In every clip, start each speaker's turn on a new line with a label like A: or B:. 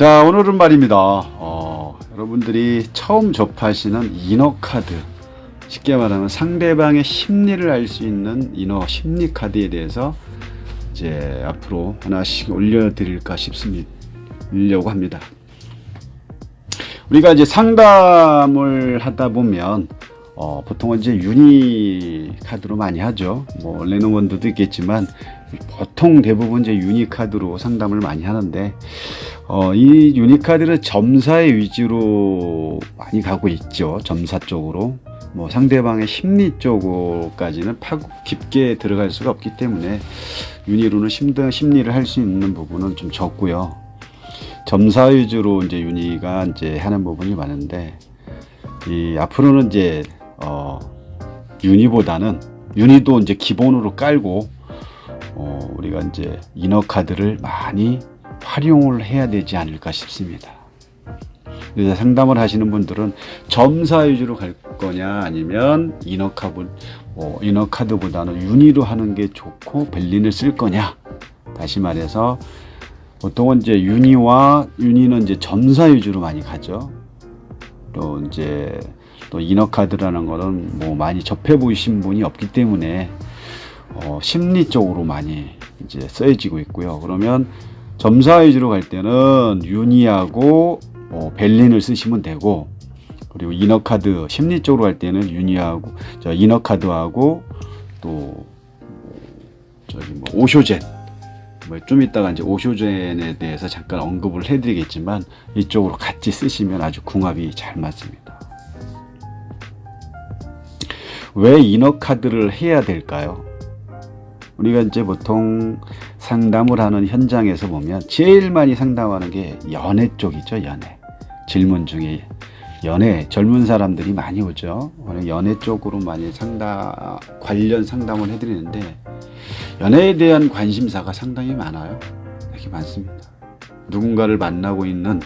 A: 자, 오늘은 말입니다. 어, 여러분들이 처음 접하시는 인어 카드. 쉽게 말하면 상대방의 심리를 알 수 있는 인어 심리 카드에 대해서 이제 앞으로 하나씩 올려드릴까 싶습니다. 려고 합니다. 우리가 이제 상담을 하다 보면 어, 보통은 이제 유니 카드로 많이 하죠. 뭐 레노원드도 있겠지만 보통 대부분 이제 유니 카드로 상담을 많이 하는데 어, 이 유니 카드는 점사의 위주로 많이 가고 있죠. 점사 쪽으로. 뭐 상대방의 심리 쪽까지는 파고 깊게 들어갈 수가 없기 때문에 유니로는 심드, 심리를 할 수 있는 부분은 좀 적고요. 점사 위주로 이제 유니가 이제 하는 부분이 많은데 이 앞으로는 이제 어 유니보다는 유니도 이제 기본으로 깔고 어 우리가 이제 이너 카드를 많이 활용을 해야 되지 않을까 싶습니다. 상담을 하시는 분들은 점사 위주로 갈 거냐 아니면 이너 카드 뭐 이너 카드보다는 유니로 하는 게 좋고 벨린을 쓸 거냐 다시 말해서 보통은 이제 유니와 유니는 이제 점사 위주로 많이 가죠. 또 이제 또 이너 카드라는 거는 뭐 많이 접해 보신 분이 없기 때문에 어, 심리 쪽으로 많이 이제 쓰여지고 있고요. 그러면 점사 위주로 갈 때는 유니하고 뭐 벨린을 쓰시면 되고 그리고 이너 카드 심리 쪽으로 갈 때는 유니하고 저 이너 카드하고 또 저기 뭐 오쇼젠 뭐 좀 이따가 이제 오쇼젠에 대해서 잠깐 언급을 해드리겠지만 이쪽으로 같이 쓰시면 아주 궁합이 잘 맞습니다. 왜 이너 카드를 해야 될까요? 우리가 이제 보통 상담을 하는 현장에서 보면 제일 많이 상담하는 게 연애 쪽이죠, 연애. 질문 중에 연애 젊은 사람들이 많이 오죠. 연애 쪽으로 많이 상담 관련 상담을 해드리는데 연애에 대한 관심사가 상당히 많아요. 되게 많습니다. 누군가를 만나고 있는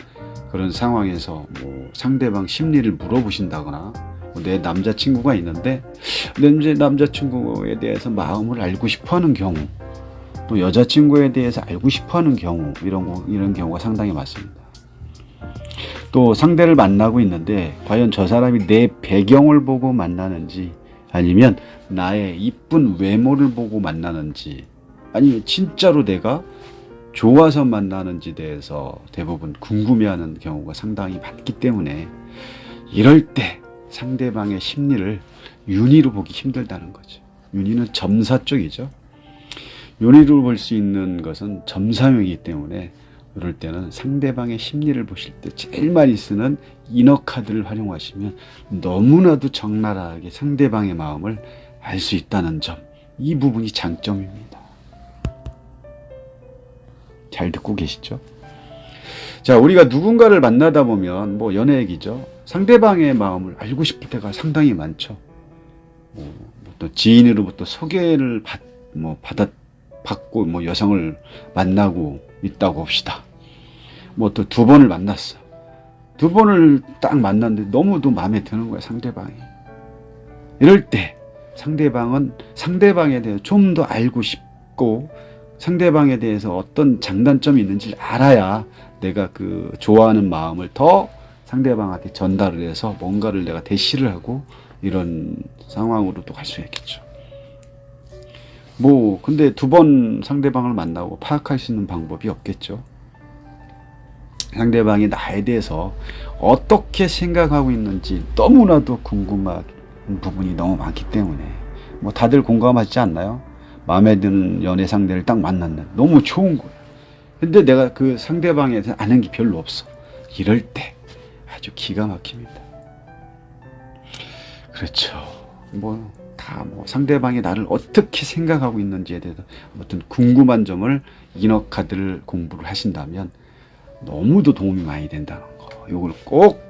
A: 그런 상황에서 뭐 상대방 심리를 물어보신다거나 뭐내 남자친구가 있는데 내 남자친구에 대해서 마음을 알고 싶어하는 경우 또 여자친구에 대해서 알고 싶어하는 경우 이런 거- 이런 경우가 상당히 많습니다. 또 상대를 만나고 있는데 과연 저 사람이 내 배경을 보고 만나는지 아니면 나의 이쁜 외모를 보고 만나는지 아니면 진짜로 내가 좋아서 만나는지 대해서 대부분 궁금해하는 경우가 상당히 많기 때문에 이럴 때 상대방의 심리를 윤희로 보기 힘들다는 거죠. 윤희는 점사 쪽이죠. 윤희로 볼 수 있는 것은 점사형이기 때문에 이럴 때는 상대방의 심리를 보실 때 제일 많이 쓰는 이너 카드를 활용하시면 너무나도 적나라하게 상대방의 마음을 알 수 있다는 점. 이 부분이 장점입니다. 잘 듣고 계시죠? 자, 우리가 누군가를 만나다 보면 뭐 연애 얘기죠. 상대방의 마음을 알고 싶을 때가 상당히 많죠. 뭐, 또 지인으로부터 소개를 받, 뭐 받아 받고 뭐 여성을 만나고 있다고 봅시다. 뭐 또 두 번을 만났어. 두 번을 딱 만났는데 너무도 마음에 드는 거야 상대방이. 이럴 때 상대방은 상대방에 대해 좀 더 알고 싶고 상대방에 대해서 어떤 장단점이 있는지 알아야 내가 그 좋아하는 마음을 더 상대방한테 전달을 해서 뭔가를 내가 대시를 하고 이런 상황으로 또 갈 수 있겠죠. 뭐 근데 두 번 상대방을 만나고 파악할 수 있는 방법이 없겠죠. 상대방이 나에 대해서 어떻게 생각하고 있는지 너무나도 궁금한 부분이 너무 많기 때문에 뭐 다들 공감하지 않나요? 마음에 드는 연애 상대를 딱 만났는데 너무 좋은 거야. 근데 내가 그 상대방에 대해서 아는 게 별로 없어. 이럴 때 아주 기가 막힙니다. 그렇죠. 뭐 다 뭐 상대방이 나를 어떻게 생각하고 있는지에 대해서 아무튼 궁금한 점을 인어 카드를 공부를 하신다면 너무도 도움이 많이 된다는 거. 이걸 꼭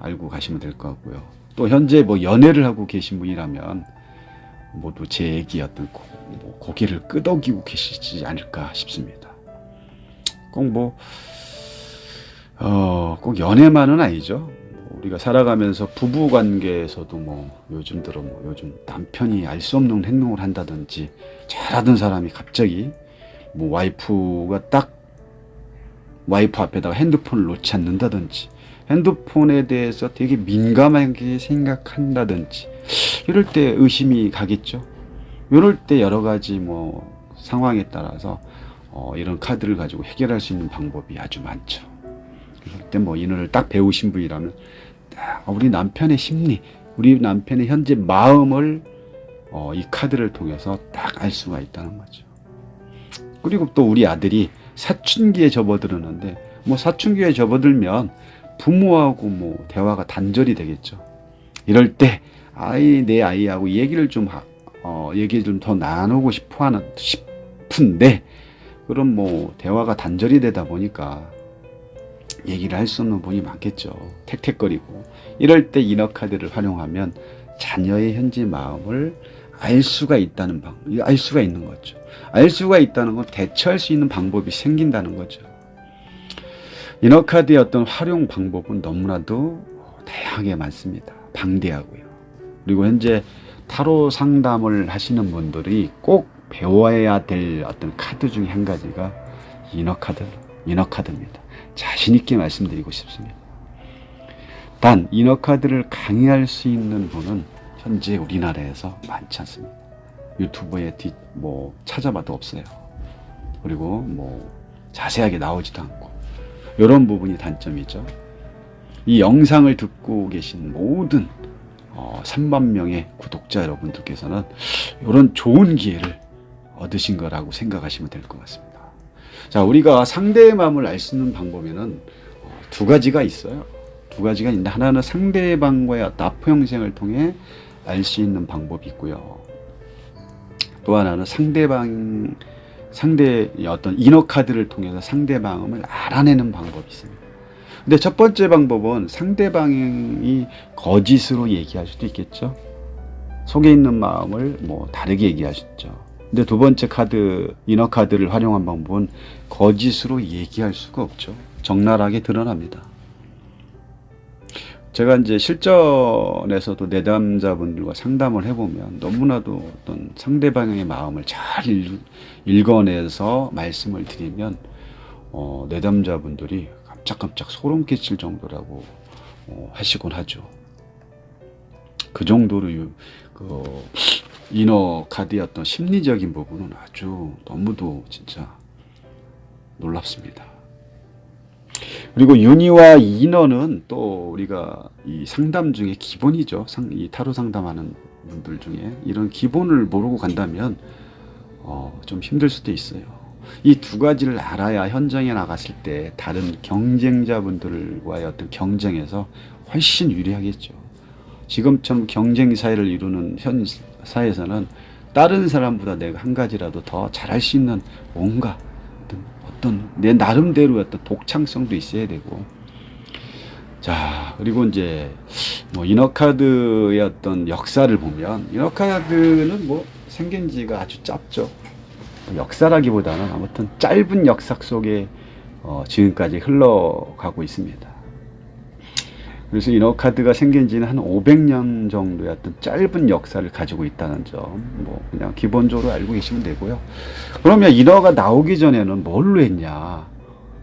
A: 알고 가시면 될 것 같고요. 또 현재 뭐 연애를 하고 계신 분이라면 모두 제 얘기 어떤 고, 뭐 고개를 끄덕이고 계시지 않을까 싶습니다. 꼭 뭐, 어, 꼭 연애만은 아니죠. 뭐 우리가 살아가면서 부부 관계에서도 뭐 요즘 들어 뭐 요즘 남편이 알 수 없는 행동을 한다든지 잘하던 사람이 갑자기 뭐 와이프가 딱 와이프 앞에다가 핸드폰을 놓지 않는다든지 핸드폰에 대해서 되게 민감하게 생각한다든지 이럴 때 의심이 가겠죠. 이럴 때 여러 가지 뭐 상황에 따라서 어, 이런 카드를 가지고 해결할 수 있는 방법이 아주 많죠. 그럴 때뭐 인어를 딱 배우신 분이라면 딱 우리 남편의 심리, 우리 남편의 현재 마음을 어, 이 카드를 통해서 딱 알 수가 있다는 거죠. 그리고 또 우리 아들이 사춘기에 접어들었는데 뭐 사춘기에 접어들면 부모하고 뭐 대화가 단절이 되겠죠. 이럴 때 아이 내 아이하고 얘기를 좀 하, 어, 얘기 좀 더 나누고 싶어 하는 싶은데 그럼 뭐 대화가 단절이 되다 보니까 얘기를 할 수 없는 분이 많겠죠. 택택거리고 이럴 때 이너 카드를 활용하면 자녀의 현재 마음을 알 수가 있다는 방, 알 수가 있는 거죠. 알 수가 있다는 건 대처할 수 있는 방법이 생긴다는 거죠. 이너 카드의 어떤 활용 방법은 너무나도 다양하게 많습니다. 방대하고요. 그리고 현재 타로 상담을 하시는 분들이 꼭 배워야 될 어떤 카드 중에 한 가지가 카드, 이너 카드입니다. 자신 있게 말씀드리고 싶습니다. 단 이너 카드를 강의할 수 있는 분은 현재 우리나라에서 많지 않습니다. 유튜브에 뒤, 뭐 찾아봐도 없어요. 그리고 뭐 자세하게 나오지도 않고 이런 부분이 단점이죠. 이 영상을 듣고 계신 모든 어, 3만 명의 구독자 여러분들께서는 이런 좋은 기회를 얻으신 거라고 생각하시면 될 것 같습니다. 자, 우리가 상대의 마음을 알 수 있는 방법에는 어, 두 가지가 있어요. 두 가지가 있는데 하나는 상대방과의 형성을 통해 알 수 있는 방법이 있고요. 또 하나는 상대방 상대의 어떤 이너 카드를 통해서 상대방을 알아내는 방법이 있습니다. 근데 첫 번째 방법은 상대방이 거짓으로 얘기할 수도 있겠죠. 속에 있는 마음을 뭐 다르게 얘기하셨죠. 근데 두 번째 카드, 이너 카드를 활용한 방법은 거짓으로 얘기할 수가 없죠. 적나라하게 드러납니다. 제가 이제 실전에서도 내담자분들과 상담을 해보면 너무나도 어떤 상대방의 마음을 잘 읽, 읽어내서 말씀을 드리면 어, 내담자분들이 깜짝깜짝 소름 끼칠 정도라고 어, 하시곤 하죠. 그 정도로 유, 그 이너 카드의 어떤 심리적인 부분은 아주 너무도 진짜 놀랍습니다. 그리고 윤희와 인어는 또 우리가 이 상담 중에 기본이죠. 상, 이 타로 상담하는 분들 중에 이런 기본을 모르고 간다면 어, 좀 힘들 수도 있어요. 이 두 가지를 알아야 현장에 나갔을 때 다른 경쟁자분들과의 어떤 경쟁에서 훨씬 유리하겠죠. 지금처럼 경쟁 사회를 이루는 현 사회에서는 다른 사람보다 내가 한 가지라도 더 잘할 수 있는 뭔가 어떤, 어떤 내 나름대로 어떤 독창성도 있어야 되고 자 그리고 이제 뭐 이너카드의 어떤 역사를 보면 이너카드는 뭐 생긴 지가 아주 짧죠 역사라기보다는 아무튼 짧은 역사 속에 어, 지금까지 흘러가고 있습니다. 그래서 이너카드가 생긴 지는 한 500년 정도의 어떤 짧은 역사를 가지고 있다는 점, 뭐, 그냥 기본적으로 알고 계시면 되고요. 그러면 이너가 나오기 전에는 뭘로 했냐?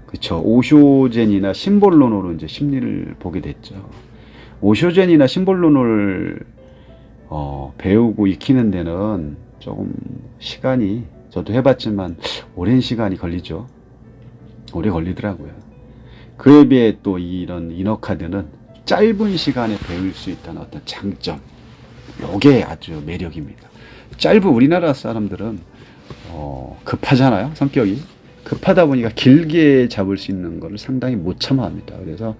A: 그쵸. 오쇼젠이나 심볼론으로 이제 심리를 보게 됐죠. 오쇼젠이나 심볼론을, 어, 배우고 익히는 데는 조금 시간이, 저도 해봤지만, 오랜 시간이 걸리죠. 오래 걸리더라고요. 그에 비해 또 이런 이너카드는 짧은 시간에 배울 수 있다는 어떤 장점. 요게 아주 매력입니다. 짧은 우리나라 사람들은 어, 급하잖아요. 성격이. 급하다 보니까 길게 잡을 수 있는 거를 상당히 못 참아합니다. 그래서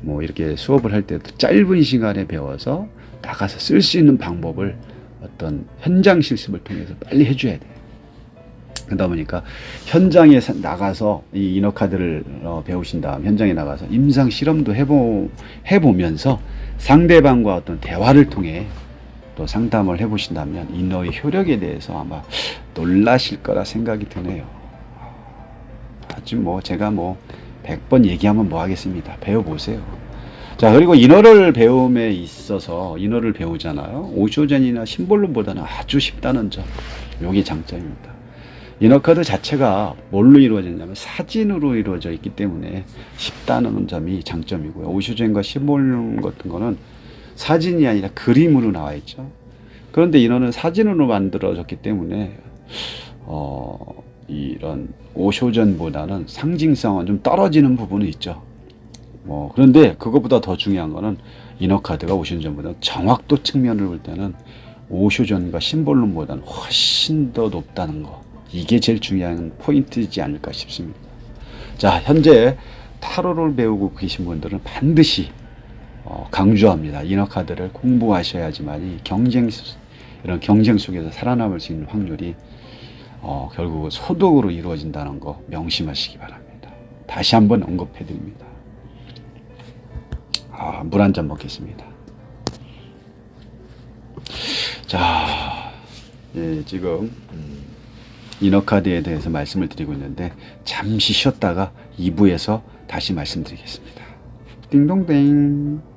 A: 뭐 이렇게 수업을 할 때도 짧은 시간에 배워서 나가서 쓸 수 있는 방법을 어떤 현장 실습을 통해서 빨리 해줘야 돼요. 그러다 보니까 현장에 사- 나가서 이 이너카드를 어, 배우신 다음 현장에 나가서 임상 실험도 해보, 해보면서 상대방과 어떤 대화를 통해 또 상담을 해보신다면 이너의 효력에 대해서 아마 놀라실 거라 생각이 드네요. 아주 뭐 제가 뭐 100번 얘기하면 뭐 하겠습니다. 배워보세요. 자, 그리고 인어를 배움에 있어서 인어를 배우잖아요. 오쇼젠이나 심볼론보다는 아주 쉽다는 점. 요게 장점입니다. 이너카드 자체가 뭘로 이루어졌냐면 사진으로 이루어져 있기 때문에 쉽다는 점이 장점이고요. 오슈젠과 시몰 같은 거는 사진이 아니라 그림으로 나와 있죠. 그런데 이너는 사진으로 만들어졌기 때문에 어, 이런 오쇼전보다는 상징성은 좀 떨어지는 부분이 있죠. 뭐 그런데 그것보다 더 중요한 거는 이너카드가 오쇼전보다 정확도 측면을 볼 때는 오쇼전과 심볼론보다는 훨씬 더 높다는 거. 이게 제일 중요한 포인트이지 않을까 싶습니다. 자, 현재 타로를 배우고 계신 분들은 반드시 어, 강조합니다. 이너카드를 공부하셔야지만이 경쟁 이런 경쟁 속에서 살아남을 수 있는 확률이 어, 결국 소득으로 이루어진다는 거 명심하시기 바랍니다. 다시 한번 언급해 드립니다. 아, 물 한 잔 먹겠습니다. 자, 예, 지금 음, 이너카드에 대해서 말씀을 드리고 있는데 잠시 쉬었다가 2부에서 다시 말씀드리겠습니다. 띵동댕.